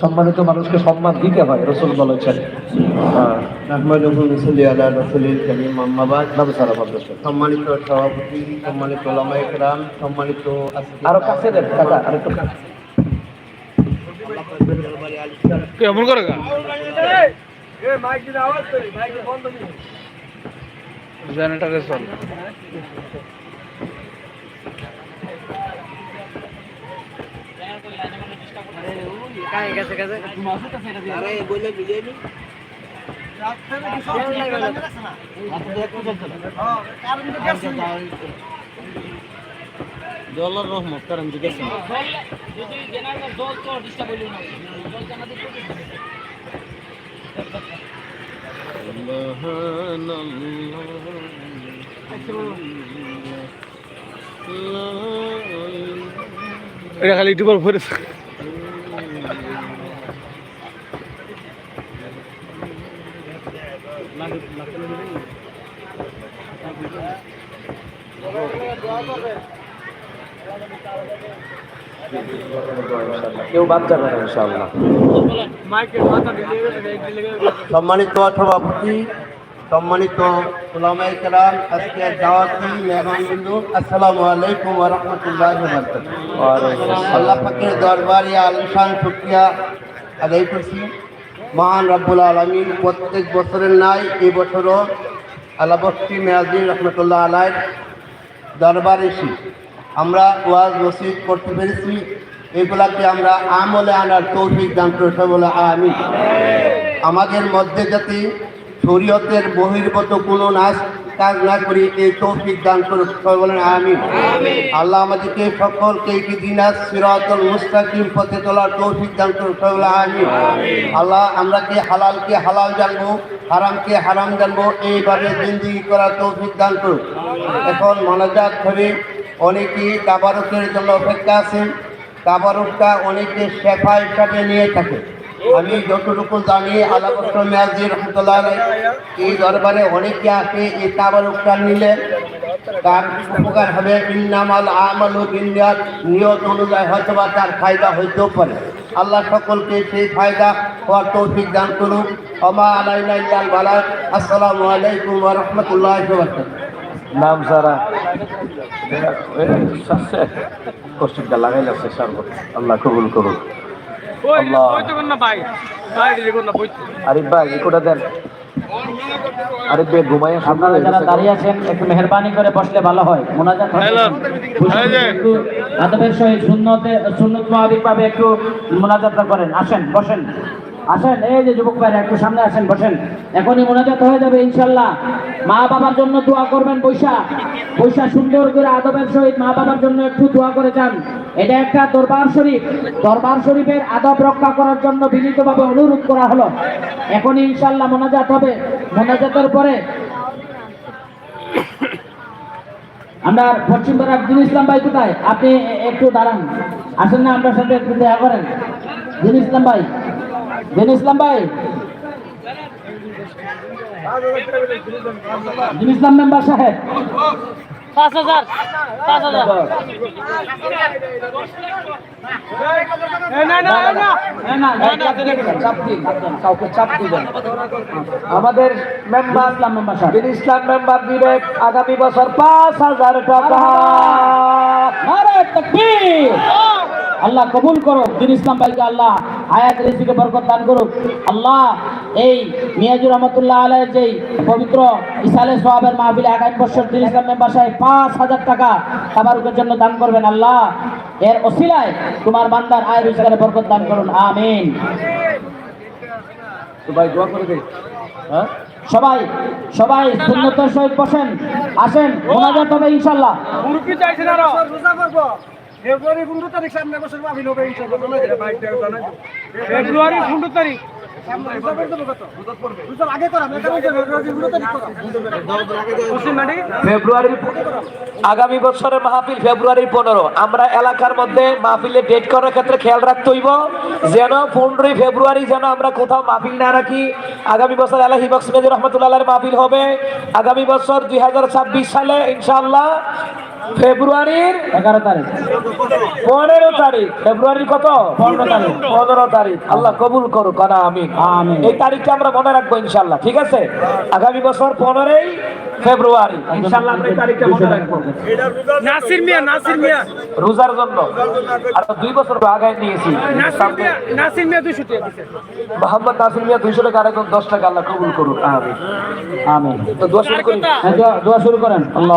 সম্মানিত মানুষকে সম্মান দিতে হয় রসুল বলেছেন। হ্যাঁ সম্মানিত সভাপতি সম্মানিত সম্মানিত আরও কাছে দেন করে। জেনারেটারে চল। জল্লার রহমত কারণ জিজ্ঞাসা এটা খালি ইউটিউবার ভরে কেউ বাদ যাবে না ইনশাআল্লাহ। সম্মানিত সভাপতি সম্মানিত ওলামা ইকরাম আজকে দাওয়াতি মেহমানবৃন্দু আসসালামু আলাইকুম ওয়া রাহমাতুল্লাহি ওয়া বারাকাতুহু। আল্লাহ পাকের দরবারে আলিশান শুকরিয়া আদায় করছি। মহান রব্বুল আলমিন প্রত্যেক বছরের নাই এই বছরও আল্লাহ বস্তি মেয়াজির রহমতুল্লাহ আলাইর দরবার এসি আমরা ওয়াজ রসিদ করতে পেরেছি। এগুলাকে আমরা আমলে আনার তৌফিক দান করে বলে আমি আমাদের মধ্যে যাতে শরীয়তের বহির্গত কোনো নাচ কাজ না করি এই তৌফিক দান করে সবাই বলেন আমি আল্লাহ আমাদেরকে সকলকে কি দিনাজ সিরাতুল মুস্তাকিম পথে তোলার তৌফিক দান করে সবাই বলেন আমি আল্লাহ আমরা কি হালালকে হালাল জানব হারামকে হারাম জানব এইভাবে জিন্দিগি করার তৌফিক দান করুন এখন মনাজাত হবে অনেকেই তাবারকের জন্য অপেক্ষা আছেন। তাবারকটা অনেকে শেফা হিসাবে নিয়ে থাকে। আমি যতটুকু জানি মেয়াজি রহমতুল্লাহ এই দরবারে অনেকে আসে এই তাবারকটা নিলে তার উপকার হবে। ইন্নামাল আমাল বিনিয়াত, নিয়ত অনুযায়ী হয়তো বা তার ফায়দা হইতেও পারে। আল্লাহ সকলকে সেই ফায়দা হওয়ার তৌফিক দান করুক। অমা আলাইনা ইল্লাল বালাগ। আসসালামু আলাইকুম ওয়া রাহমাতুল্লাহি ওয়া বারাকাতুহু। নাম সারা কষ্টিকটা লাগাই লাগছে সর্বত আল্লাহ কবুল করুন আরিফ ভাই ইকোটা দেন। আরিফ ভাই ঘুমাই আপনারা যারা দাঁড়িয়ে আছেন একটু মেহরবানি করে বসলে ভালো হয়। মোনাজাত। একটু আদবের সহিত শূন্যতে সুন্নত মহাবিক ভাবে একটু মোনাজাতটা করেন। আসেন বসেন। আসেন, এই যে যুবক ভাইরা, একটু সামনে আসেন, বসেন। এখনই মোনাজাত হয়ে যাবে ইনশাল্লাহ মা বাবার জন্য দোয়া করবেন বৈশা বৈশা সুন্দর করে আদবের সহিত মা বাবার জন্য একটু দোয়া করে যান। এটা একটা দরবার শরীফ। দরবার শরীফের আদব রক্ষা করার জন্য বিনীতভাবে অনুরোধ করা হলো। এখন ইনশাল্লাহ মোনাজাত হবে। মোনাজাতের পরে আমরা পশ্চিম পাড়ার দিন ইসলাম ভাই কোথায়? আপনি একটু দাঁড়ান। আসেন না আপনার সাথে একটু দেখা করেন। দিন ইসলাম ভাই। দিন ইসলাম ভাই। দিন ইসলাম মেম্বার সাহেব। পাঁচ হাজার পাঁচ হাজার। আমাদের মেম্বার ইসলাম মেম্বার সাহেব। ইসলাম মেম্বার দিবে আগামী বছর পাঁচ হাজার টাকা। আল্লাহ। কবুল করো দিন ইসলাম ভাইকে আল্লাহ হায়াত রিজিকে বরকত দান করুক। আল্লাহ এই মিয়াজুর রহমতুল্লাহ আলাইয়ের যেই পবিত্র ইসালে সোহাবের মাহবিলে আগামী বছর দিন ইসলাম মেম্বার পাঁচ হাজার টাকা তাবারুকের জন্য দান করবেন আল্লাহ। এর অসিলায় তোমার বান্দার আয় রোজগারে বরকত দান করুন। আমিন। তো দোয়া করে দিই। হ্যাঁ? সবাই সবাই সুন্নতের সহিত বসেন আসেন মোনাজাত হবে ইনশাল্লাহ মুরগি চাইছেন আরও। রোজা করব। ফেব্রুয়ারি পনেরো তারিখ সামনে বছর আমি লোকে ফেব্রুয়ারি পনেরো তারিখ। আগামী বছরের মাহফিল ফেব্রুয়ারির পনেরো। আমরা এলাকার মধ্যে মাহফিলে ডেট করার ক্ষেত্রে খেয়াল রাখতে হইব যেন পনেরোই ফেব্রুয়ারি যেন আমরা কোথাও মাহফিল না রাখি। আগামী বছর আলাহি বক্স মেজি রহমতুল্লাহ মাহফিল হবে। আগামী বছর দুই হাজার ছাব্বিশ সালে ইনশাআল্লাহ ফেব্রুয়ারির এগারো তারিখ। পনেরো তারিখ। ফেব্রুয়ারির কত? পনেরো তারিখ। পনেরো তারিখ। আল্লাহ কবুল করুক। কানা আমি এই তারিখটা আমরা মনে রাখব ইনশাল্লাহ ঠিক আছে? আগামী বছর পনেরোই ফেব্রুয়ারি। ইনশাল্লাহ আমরা এই তারিখটা মনে রাখব। নাসির মিয়া নাসির মিয়া। রোজার জন্য। আর দুই বছর আগায় নিয়েছি। নাসির মিয়া টাকা মোহাম্মদ নাসির মিয়া দুইশো টাকা আর এখন দশ টাকা আল্লাহ কবুল করুক। আমি আমিন। তো দোয়া শুরু করি। দোয়া- শুরু করেন। আল্লাহ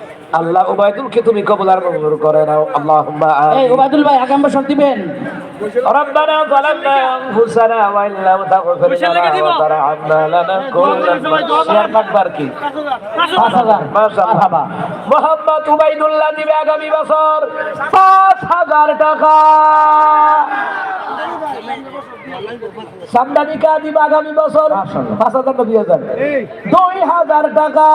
আল্লাহ উবাইদুলকে তুমি কবুল আর মঞ্জুর করে নাও আল্লাহ এই ওবায়দুল ভাই আগাম বছর দিবেন ربنا ظلمنا انفسنا وان لم تغفر لنا وترحمنا لنكونن শেয়ার কাটবার কি পাঁচ হাজার মাশাআল্লাহ। মারহাবা। মোহাম্মদ উবাইদুল্লাহ দিবে আগামী বছর পাঁচ হাজার টাকা সামদানিকা দিবে আগামী বছর মাশাআল্লাহ। পাঁচ হাজার না দুই হাজার দুই হাজার টাকা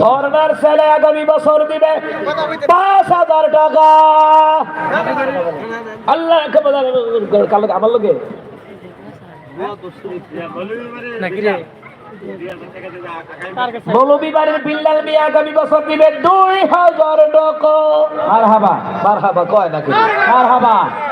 ঝর্ণার ছেলে। আগামী বছর দিবে পাঁচ হাজার টাকা। আল্লাহ আমার লোকে। মৌলবীবাড়ির বিল্লাল মিয়া আগামী বছর দিবে দুই হাজার টাকা। মারহাবা মার হাবা কয় নাকি? মারহাবা। ও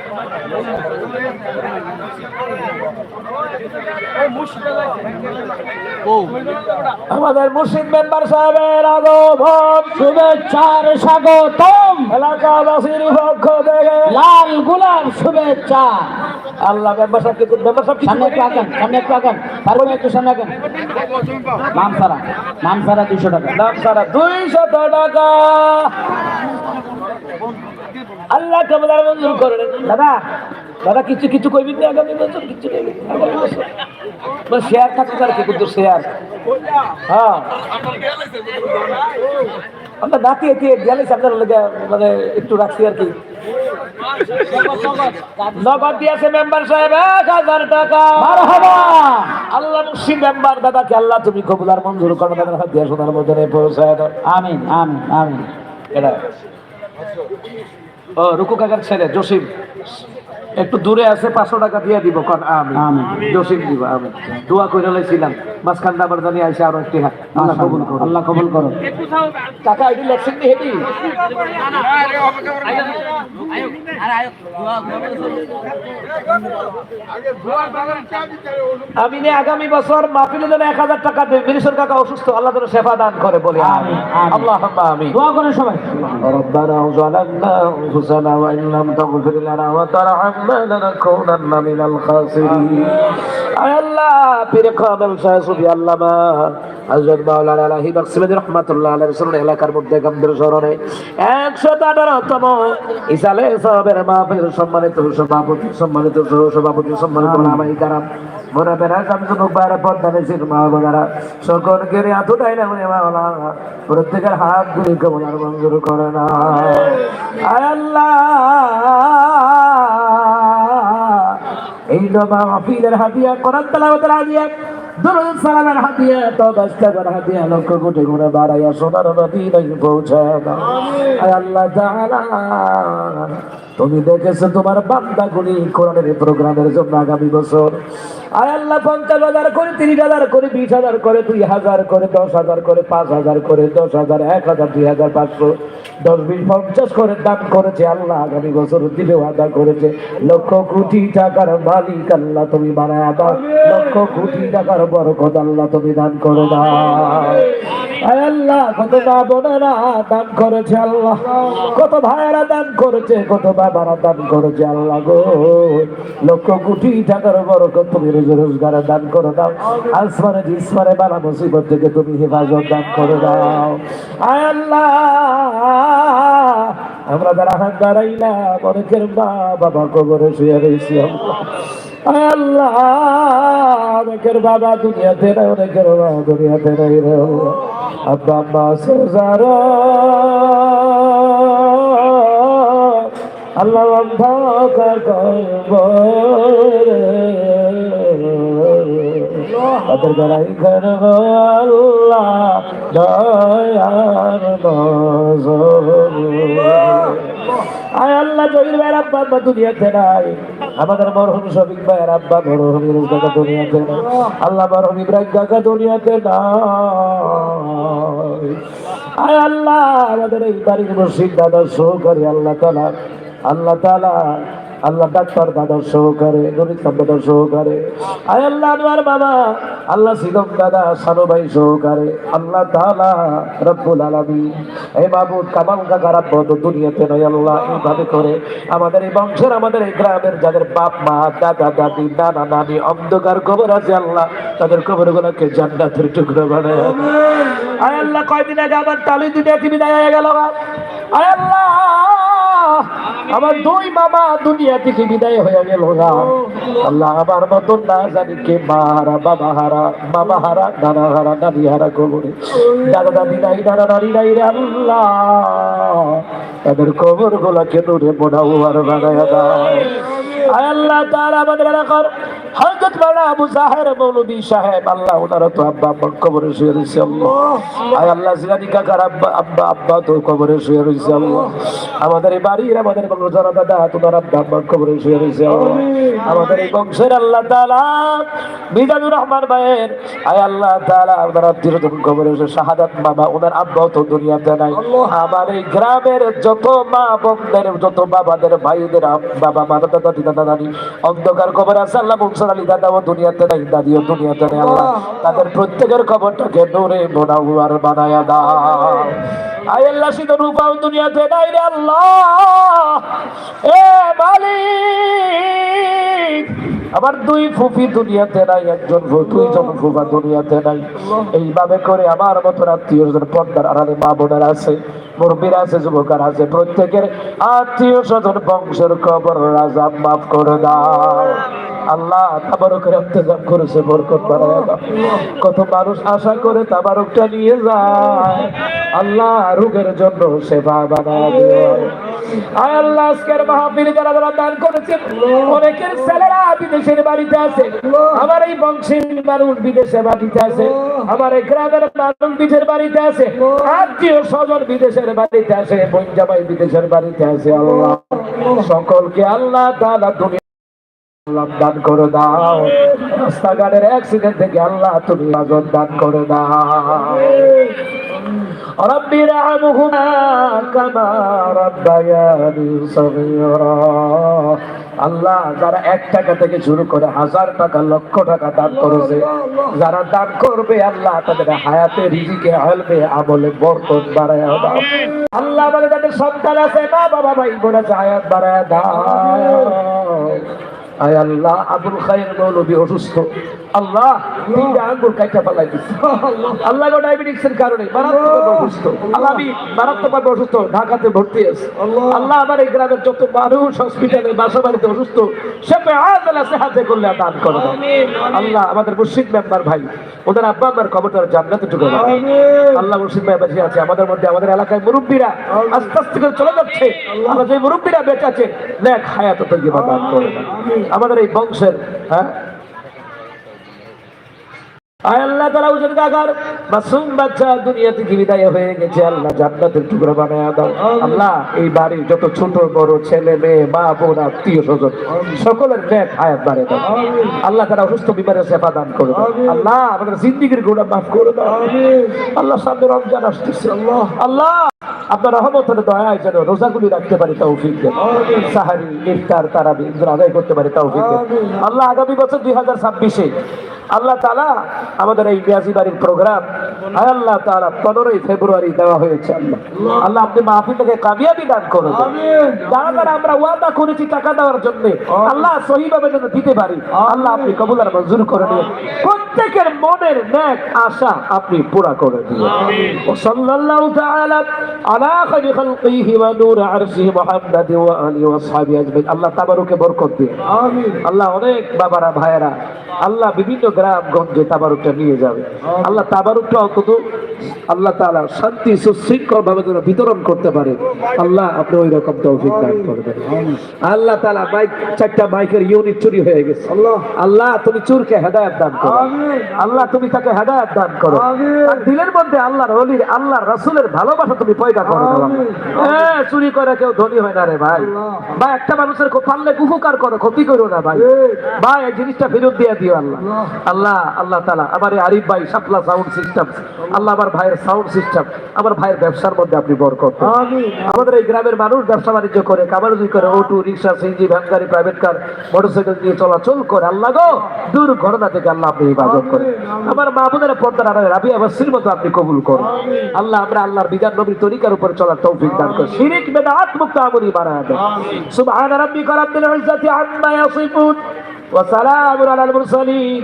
আমাদের মুসলিম মেম্বার সাহেবের আগমন শুভেচ্ছার স্বাগতম। এলাকাবাসীর পক্ষ থেকে লাল গোলাপ শুভেচ্ছা। আল্লাহ মেম্বার সাহেবকে মেম্বার সাহেব সামনে একটু আগান সামনে একটু আগান। তারপরে একটু সামনে আগান। নাম সারা নাম সারা দুশো টাকা। নাম সারা দুইশত টাকা। আল্লাহ কবলার মঞ্জুর করে দাদা দাদা কিছু কিছু কইবি না আগামী বছর কিছু শেয়ার থাকতে পারে কি কিন্তু শেয়ার হ্যাঁ। আমরা নাতি এটি গেলে আপনার লেগে মানে একটু রাখছি আর কি। নগদ দিয়েছে মেম্বার সাহেব এক হাজার টাকা। আল্লাহ মুসিম মেম্বার দাদাকে আল্লাহ তুমি কবুলার মঞ্জুর করো দাদার হাত দিয়ে সোনার মধ্যে পৌঁছায় আমিন আমিন আমিন। এটা রুকু কাকার ছেলে জসিম। একটু দূরে আছে পাঁচশো টাকা দিয়ে দিব কন আমি আমিন। জসিম দিব আমি দোয়া করে লাইছিলাম মাঝখান দাবার জানি আইসা আরো একটি হাত আল্লাহ কবুল করো আল্লাহ কবুল করো কাকা আইডি লেখছেন নি হেডি আমি নে আগামী বছর মাহফিলে যেন এক হাজার টাকা দেবে মিনিশন কাকা অসুস্থ আল্লাহ যেন সেবা দান করে বলি আমিন, আমিন। আল্লাহ আমি দোয়া করেন সবাই ربنا ظلمنا انفسنا وان لم تغفر لنا وترحمنا لنكونن من الخاسرين আয় আল্লাহ পীর কামেল সাহেব সুফি আল্লামা হযরত মাওলানা আলাহি মাকসুদ রাহমাতুল্লাহ আলাইহি সুন্নাহ এলাকার মধ্যে গম্ভীর স্মরণে 118 তম ইসালে সাহাবের মাহফিল সম্মানিত সভাপতি সম্মানিত সহ সভাপতি সম্মানিত ওলামায়ে কারাম মোরা বেরা শামসুল মুবারক পদ্মানে সির মাহবুবারা সকলকে এতটাই না মনে মাওলা প্রত্যেকের হাত গুলি কবলার মঞ্জুর করে না আয় আল্লাহ এই নবা মাহফিলের হাতিয়া কোরআন তেলাওয়াতের হাতিয়া দুরুদ সালামের হাতিয়া তো দস্তাবের হাতিয়া লক্ষ কোটি গুণে বাড়াইয়া সোনার মদিনায় পৌঁছায় দাও। আয় আল্লাহ তাআলা তুমি দেখেছ তোমার বান্দা গুলি কোরআনের প্রোগ্রামের জন্য আগামী বছর আয় আল্লাহ পঞ্চাশ হাজার করে, তিরিশ হাজার করে, বিশ হাজার করে, দুই হাজার করে, দশ হাজার করে, পাঁচ হাজার করে, দশ হাজার, এক হাজার, দুই হাজার পাঁচশো, দশ, বিশ, পঞ্চাশ করে দান করেছে আল্লাহ, আগামী বছর দিলে আদা করেছে। লক্ষ কোটি টাকার মালিক আল্লাহ তুমি বানায় আদা লক্ষ কোটি টাকার বরকত আল্লাহ তুমি দান করে দাও। আল্লাহ, কত মা বোনেরা দান করেছে আল্লাহ। কত ভাইয়েরা দান করেছে, কত বাবারা দান করেছে আল্লাহ গো। লক্ষ কোটি টাকার বরকত তুমি রোজ- রোজগারে দান করে দাও। আসমানে জিসমানে বালা মুসিবত থেকে তুমি হেফাজত দান করে দাও। আল্লাহ, আমরা যারা হাত দাঁড়াইলাম অনেকের মা বাবা কবরে শুয়ে রয়েছি আল্লাহ। আল্লাহ, অনেকের বাবা দুনিয়াতে নাই, অনেকের মা দুনিয়াতে নাই রে। আব্বা, আম্মা সেজার আল্লাহ অন্ধকার তাদের ঘর আল্লাহ দয়ার আল্লাহ আমাদের মরহুম শফিক ভাইয়ের আব্বা, মরহুম আল্লাহ মরহুম ইব্রাহিম কাকা দুনিয়াতে নাই। আয় আল্লাহ, আমাদের এই বাড়ির মসজিদ দাদা আল্লাহ তালা আল্লাহ তালা আল্লাহ ডাক্তার দাদা সহকারে গরিব দাদা সহকারে আয় আল্লাহ আনোয়ার বাবা আল্লাহ সিদম দাদা সানু ভাই সহকারে আল্লাহ তালা রব্বুল আলমী এই বাবু কামাল কাকা রাব্ব তো দুনিয়াতে নয় আল্লাহ এইভাবে করে আমাদের এই বংশের আমাদের এই গ্রামের যাদের বাপ মা দাদা দাদি নানা নানি অন্ধকার কবর আছে আল্লাহ তাদের কবর গুলোকে জান্নাতের টুকরো বানায়। আয় আল্লাহ কয়দিন আগে আমার তালুই দুনিয়া টিভি দেখা গেল আয় আল্লাহ! আমার দুই মামা দুনিয়া থেকে বিদায় হয়ে গেল না আল্লাহ আমার মতন না জানি কে মা হারা, বাবা হারা, মামা হারা, নানা হারা, নানি হারা, কবরে। দাদা দাদি নাই, নানা নানি নাই রে আল্লাহ। এদের কবর গুলাকে নুরে মোড়া আর বানায় দাও। আল্লাহ তারা আমাদের এলাকার হযরত মাওলানা আবু জাহের মৌলভী সাহেব আল্লাহ ওনারা তো আব্বা আব্বার কবরে শুয়ে রয়েছে আল্লাহ। আয় আল্লাহ জিলানি কাকার আব্বা আব্বা আব্বা তো কবরে শুয়ে রয়েছে আল্লাহ। আমাদের এই বাড়ির আমাদের কোনো জনা দাদা তোমার আব্বা আব্বার কবরে শুয়ে রয়েছে আমাদের এই বংশের আল্লাহ তাআলা মিজানুর রহমান ভাইয়ের আয় আল্লাহ তাআলা ওনার আত্মীয় কবরে শুয়ে শাহাদাত বাবা ওনার আব্বাও তো দুনিয়াতে নাই। আমার এই গ্রামের যত মা বোনদের যত বাবাদের ভাইদের বাবা মা দাদা দাদি দাদা দাদি অন্ধকার কবর আছে আল্লাহ মুনসার আলী দুনিয়াতে নাই, দাদিও দুনিয়াতে নাই, আল্লাহ তাদের প্রত্যেকের খবরটাকে বানায়া আয় আল্লাহ সিদ্ধ দুনিয়াতে নাই রে আল্লাহ। এ আমার দুই ফুফি দুনিয়াতে নাই, একজন দুইজন ফুফা দুনিয়াতে নাই। এইভাবে করে আমার মতো আত্মীয় স্বজন, পর্দার আড়ালে মা বোনেরা আছে, মুরব্বীরা আছে, যুবকার আছে, প্রত্যেকের আত্মীয় স্বজন বংশের খবর রাজা মাফ করে দাও। আল্লাহ তাবারকের করেছে, বরকত বাড়ায় কত মানুষ আশা করে তাবারকটা নিয়ে যায়। আল্লাহ রোগের জন্য সেবা আয় আল্লাহ, আজকের মাহফিলে যারা যারা দান করেছে অনেকের ছেলেরা বিদেশের বাড়িতে আছে। আমার এই বংশের মানুষ বিদেশে বাড়িতে আছে। আমার এই গ্রামের মানুষ বিদেশের বাড়িতে আছে। আত্মীয় স্বজন বিদেশের বাড়িতে আছে। বোন জামাই বিদেশের বাড়িতে আছে, আল্লাহ। সকলকে আল্লাহ তাআলা দুনিয়া আল্লাহ দান করে দাও রাস্তাঘাটের অ্যাক্সিডেন্ট থেকে আল্লাহ তুমি আগুন দান করে দাও رب ارحمهما كما ربياني صغيرا আল্লাহ যারা এক টাকা থেকে শুরু করে হাজার টাকা লক্ষ টাকা দান করেছে যারা দান করবে আল্লাহ তাদের হায়াতে রিজিকে হেলবে আমলে বরকত বাড়ায় দাও আল্লাহ আমাদের যাদের সন্তান আছে মা বাবা ভাই বোন আছে হায়াত বাড়ায় দাও আয় আল্লাহ আবুল খায়ের মৌলবী অসুস্থ। আল্লাহ তিনটা আঙ্গুল কাইটা পালাই দিচ্ছে আল্লাহ গো ডায়াবেটিক্সের কারণে অসুস্থ। আল্লাহ আমি অসুস্থ ঢাকাতে ভর্তি আছি। আল্লাহ। আমার এই গ্রামের যত মানুষ হসপিটালে বাসা বাড়িতে অসুস্থ সে আদালা করলে দান করে আল্লাহ আমাদের মুর্শিদ মেম্বার ভাই ওদের আব্বা আমার খবরটা জান্নাতে ঢুকে আল্লাহ মুর্শিদ ভাই বেঁচে আছে আমাদের মধ্যে আমাদের এলাকায় মুরব্বীরা আস্তে আস্তে করে চলে যাচ্ছে। আমরা যে মুরব্বীরা বেঁচে আছে দেখ হায়াত তৈবা দান করে। আমাদের এই বংশের হ্যাঁ? আল্লাহ তালা উজুর কাকার মাসুম বাচ্চা দুনিয়া থেকে বিদায় হয়ে গেছে? আল্লাহ জান্নাতের টুকরো বানায় দাও। আল্লাহ এই বাড়ির যত ছোট বড় ছেলে মেয়ে মা বোন আত্মীয় স্বজন সকলের নেক হায়াত বাড়ে দাও। আল্লাহ তারা অসুস্থ সেবা দান করে দাও। আল্লাহ আমাদের জিন্দিগির গুণা মাফ করে দাও। আল্লাহ সামনে রমজান আসতেছে। আল্লাহ। আল্লাহ আপনার রহমতের দয়ায় যেন রোজাগুলি রাখতে পারি তৌফিক দেন। সাহারি ইফতার তারা আদায় করতে পারি তাও দেন। আল্লাহ আগামী বছর দুই হাজার ছাব্বিশে আল্লাহ তালা আমাদের এই বিয়াজি বাড়ির প্রোগ্রাম আল্লাহ তালা পনেরোই ফেব্রুয়ারি দেওয়া হয়েছে আল্লাহ। আল্লাহ আপনি মাহফিলটাকে কামিয়াবি দান করুন। যারা যারা আমরা ওয়াদা করেছি টাকা দেওয়ার জন্য আল্লাহ সহিভাবে যেন দিতে পারি আল্লাহ আপনি কবুল আর মঞ্জুর করে নিন প্রত্যেকের মনের ন্যাক আশা আপনি পুরা করে দিন। সাল্লাল্লাহু তাআলা আলা খালকিহি ওয়া নূর আরশিহি মুহাম্মাদ ওয়া ওয়া আসহাবিহি আজমাইন। আল্লাহ তাবারুকে বরকত দিন। আমিন। আল্লাহ অনেক বাবারা ভাইয়েরা আল্লাহ বিভিন্ন গ্রাম গঞ্জে তাবারুকটা নিয়ে যাবে। আল্লাহ তাবারুকটা অন্তত আল্লাহ তাআলা শান্তি সুশৃঙ্খল ভাবে যেন বিতরণ করতে পারে। আল্লাহ আপনি ওই রকম তৌফিক দান করবেন। আল্লাহ তাআলা বাইক চারটা বাইকের ইউনিট চুরি হয়ে গেছে। আল্লাহ। তুমি চুরকে হেদায়েত দান করো। আল্লাহ তুমি তাকে হেদায়েত দান করো। দিলের মধ্যে আল্লাহর ওলির আল্লাহর রাসূলের ভালোবাসা তুমি পয়দা করো চুরি করে কেউ ধনী হয় না রে ভাই। ভাই একটা মানুষের পারলে উপকার করো ক্ষতি করো না ভাই। ভাই এই জিনিসটা ফেরত দিয়ে দিও আল্লাহ। আল্লাহ আল্লাহ তাআলা আমার এই আরিফ ভাই সাপলা সাউন্ড সিস্টেম আল্লাহ আমার ভাইয়ের সাউন্ড সিস্টেম আমার ভাইয়ের ব্যবসার মধ্যে আপনি বরকত। আমাদের এই গ্রামের মানুষ ব্যবসা বাণিজ্য করে কামারুজি করে অটো রিক্সা সিএনজি ভ্যান গাড়ি প্রাইভেট কার মোটরসাইকেল দিয়ে চলাচল করে। আল্লাহ গো দুর্ঘটনা থেকে আল্লাহ আপনি ইবাদত করে আমার মাহবুদের পর্দার আমার রাবি আবাসির মতো আপনি কবুল করুন। আল্লাহ আমরা আল্লাহর বিধান নবীর তরিকার উপর চলার তৌফিক দান করুন। শিরিক বেদাত মুক্ত আমলি বানায় দেন। সুবহান রাব্বিকা রাব্বিল ইজ্জাতি আম্মা ইয়াসিফুন ওয়া সালামুন আলাল মুরসালিন।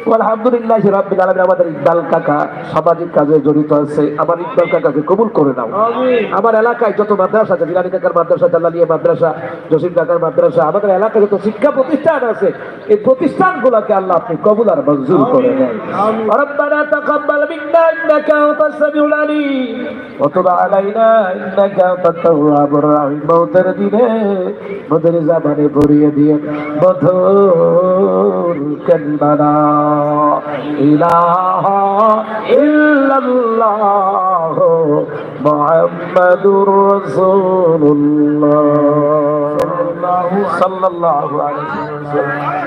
আলহামদুলিল্লাহ রাব্বিল আলামিন আমাদের ইকবাল কাকা সামাজিক কাজে জড়িত আছে। আমার ইকবাল কাকাকে কবুল করে নাও। আমার এলাকায় যত মাদ্রাসা আছে কাকার মাদ্রাসা দালালিয়া মাদ্রাসা জসিম কাকার মাদ্রাসা আমাদের এলাকায় যত শিক্ষা প্রতিষ্ঠান আছে এই প্রতিষ্ঠানগুলোকে আল্লাহ আপনি কবুল আর মঞ্জুর করে তাকাব্বাল মিন্না ইন্নাকা আলিম। ওয়া আলাইনা ইন্নাকা দিনে মদের ভরিয়ে দিয়ে বধুর কান্দানা মধুর কালিমানা ইলাহা ইল্লাল্লাহ মুহাম্মাদুর রাসূলুল্লাহ। সাল্লাল্লাহু আলাইহি ওয়াসাল্লাম